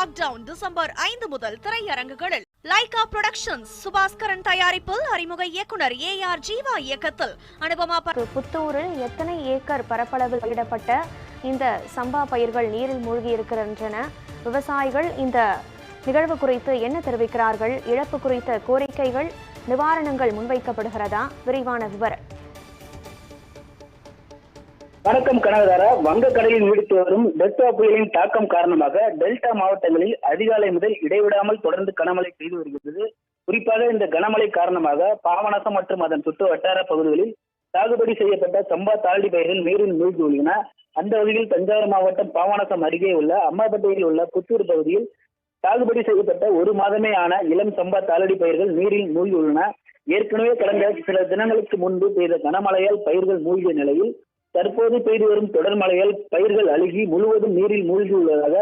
Lockdown December ஐந்து முதல் திரையரங்குகளில். லைகா புரொடக்ஷன்ஸ் சுபாஸ்கரன் தயாரிப்பில் அறிமுக இயக்குனர் ஏ ஆர் ஜீவா இயக்கத்தில். அனுபமா புத்தூரில் எத்தனை ஏக்கர் பரப்பளவில் பயிரிடப்பட்ட இந்த சம்பா பயிர்கள் நீரில் மூழ்கி இருக்கின்றன? விவசாயிகள் இந்த நிகழ்வு குறித்து என்ன தெரிவிக்கிறார்கள்? இழப்பு குறித்த கோரிக்கைகள் நிவாரணங்கள் முன்வைக்கப்படுகிறதா? விரிவான விவரம். வணக்கம் கனகதாரா. வங்கக்கடலில் நீடித்து வரும் டெல்டா புயலின் தாக்கம் காரணமாக டெல்டா மாவட்டங்களில் அதிகாலை முதல் இடைவிடாமல் தொடர்ந்து கனமழை பெய்து வருகிறது. குறிப்பாக இந்த கனமழை காரணமாக பாபநாசம் மற்றும் அதன் சுற்று வட்டார பகுதிகளில் சாகுபடி செய்யப்பட்ட சம்பா தாளடி பயிர்கள் நீரில் மூழ்கி உள்ளன அந்த வகையில் தஞ்சாவூர் மாவட்டம் பாபநாசம் அருகே உள்ள அம்மாபேட்டையில் உள்ள புத்தூர் பகுதியில் சாகுபடி செய்யப்பட்ட ஒரு மாதமே ஆன இளம் சம்பா தாளடி பயிர்கள் நீரில் மூழ்கி உள்ளன ஏற்கனவே கடந்த சில தினங்களுக்கு முன்பு பெய்த கனமழையால் பயிர்கள் மூழ்கிய நிலையில் தற்போது பெய்து வரும் தொடர் மழையால் பயிர்கள் அழுகி முழுவதும் நீரில் மூழ்கி உள்ளதாக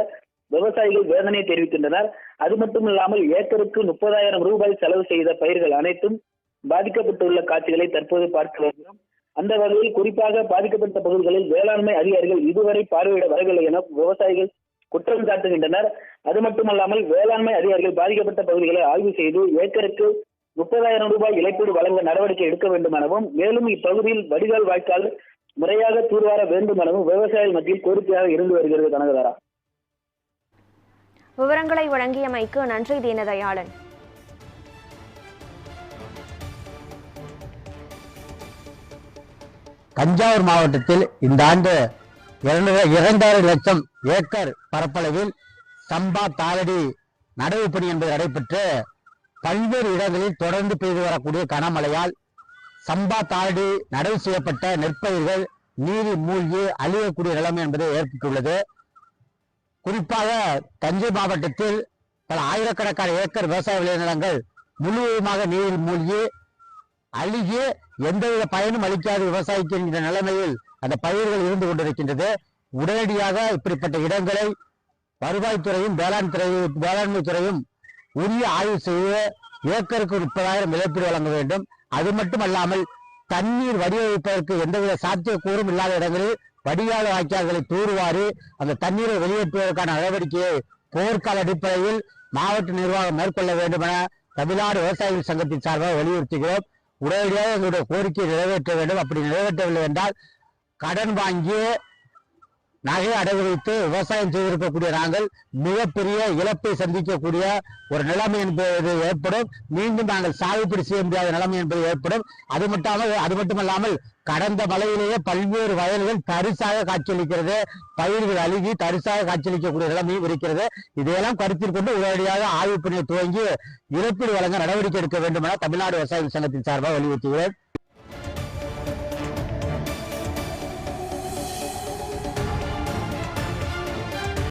விவசாயிகள் வேதனை தெரிவிக்கின்றனர். அது மட்டும் இல்லாமல் ஏக்கருக்கு முப்பதாயிரம் ரூபாய் செலவு செய்த பயிர்கள் அனைத்தும் பாதிக்கப்பட்டுள்ள காட்சிகளை தற்போது பார்த்து வருகிறோம். அந்த வகையில் குறிப்பாக பாதிக்கப்பட்ட பகுதிகளில் வேளாண்மை அதிகாரிகள் இதுவரை பார்வையிட வரவில்லை என விவசாயிகள் குற்றம் சாட்டுகின்றனர். அது மட்டுமல்லாமல் வேளாண்மை அதிகாரிகள் பாதிக்கப்பட்ட பகுதிகளை ஆய்வு செய்து ஏக்கருக்கு முப்பதாயிரம் ரூபாய் இழப்பீடு வழங்க நடவடிக்கை எடுக்க வேண்டும் எனவும் மேலும் இப்பகுதியில் வடிகால் வாய்க்கால் முறையாக தூர்வார வேண்டும் எனவும் விவசாயிகள் மத்தியில் கோரிக்கையாக இருந்து வருகிறது கனகதாரா. விவரங்களை வழங்கியமைக்கு நன்றி தீனதயாளன். தஞ்சாவூர் மாவட்டத்தில் இந்த ஆண்டு இரண்டு- இரண்டரை லட்சம் ஏக்கர் பரப்பளவில் சம்பா தாளடி நடவு பணி என்பது நடைபெற்று பல்வேறு இடங்களில் தொடர்ந்து பெய்து வரக்கூடிய கனமழையால் சம்பா தாடி நடவு செய்யப்பட்ட நெற்பயிர்கள் நீரில் மூழ்கி அழியக்கூடிய நிலைமை என்பது ஏற்பட்டுள்ளது. குறிப்பாக தஞ்சை மாவட்டத்தில் பல ஆயிரக்கணக்கான ஏக்கர் விவசாய விளைநிலங்கள் முழுவதுமாக நீரில் மூழ்கி அழுகி எந்தவித பயனும் அளிக்காத விவசாயிக்கு என்கிற நிலைமையில் அந்த பயிர்கள் இருந்து கொண்டிருக்கின்றது. உடனடியாக இப்படிப்பட்ட இடங்களை வருவாய்த்துறையும் வேளாண் துறை வேளாண்மை துறையும் உரிய ஆய்வு செய்து ஏக்கருக்கு முப்பதாயிரம் இழப்பீடு வழங்க வேண்டும். அது மட்டுமல்லாமல் தண்ணீர் வடிவமைப்பதற்கு எந்தவித சாத்தியக்கூறும் இல்லாத இடங்களில் வடிகால் வாய்க்கால்களை தூர்வாரி அந்த தண்ணீரை வெளியேற்றுவதற்கான நடவடிக்கையை போர்க்கால அடிப்படையில் மாவட்ட நிர்வாகம் மேற்கொள்ள வேண்டும் என தமிழ்நாடு விவசாயிகள் சங்கத்தின் சார்பாக வலியுறுத்துகிறோம். உடனடியாக எங்களுடைய கோரிக்கையை நிறைவேற்ற வேண்டும். அப்படி நிறைவேற்றவில்லை என்றால் கடன் வாங்கி நகை அடகு வைத்து விவசாயம் செய்திருக்கக்கூடிய நாங்கள் மிகப்பெரிய இழப்பை சந்திக்கக்கூடிய ஒரு நிலைமை என்பது ஏற்படும். மீண்டும் நாங்கள் சாகுபடி செய்ய முடியாத நிலைமை என்பது ஏற்படும். அது மட்டும் அது மட்டுமல்லாமல் கடந்த மலையிலேயே பல்வேறு வயல்கள் தரிசாக காட்சியளிக்கிறது. பயிர்கள் அழுகி தரிசாக காட்சியளிக்கக்கூடிய நிலைமையும் இருக்கிறது. இதையெல்லாம் கருத்தில் கொண்டு உடனடியாக ஆய்வு பணியை துவங்கி இழப்பீடு வழங்க நடவடிக்கை எடுக்க வேண்டும் என தமிழ்நாடு விவசாயிகள் சங்கத்தின் சார்பாக வலியுறுத்துகிறேன்.